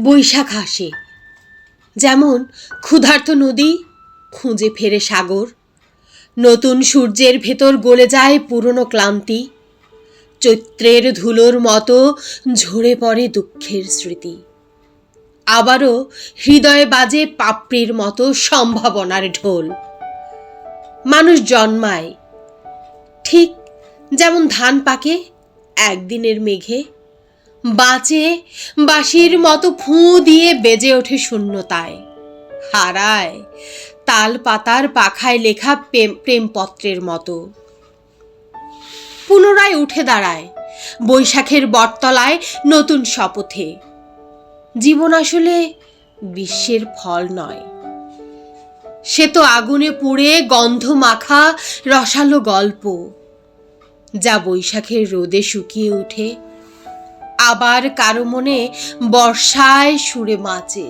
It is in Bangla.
বৈশাখ আসে। যেমন ক্ষুধার্ত নদী, খুঁজে ফেরে সাগর। নতুন সূর্যের ভেতর গলে যায় পুরনো ক্লান্তি। চৈত্রের ধুলোর মতো ঝরে পড়ে দুঃখের স্মৃতি। আবারও হৃদয়ে বাজে পাপড়ির মতো সম্ভাবনার ঢোল। মানুষ জন্মায়। ঠিক যেমন ধান পাকে, একদিনের মেঘে বাঁচে বাঁশির মতো ফুঁ দিয়ে বেজে ওঠে শূন্যতায়। হারায় তাল পাতার পাখায় লেখা প্রেম, প্রেমপত্রের মতো। পুনরায় উঠে দাঁড়ায় বৈশাখের বটতলায় নতুন শপথে। জীবন আসলে বিশ্বের ফল নয়। সে তো আগুনে পুড়ে গন্ধ মাখা রসালো গল্প, যা বৈশাখের রোদে শুকিয়ে ওঠে আবার কারও মনে বর্ষায় সুরে মাচে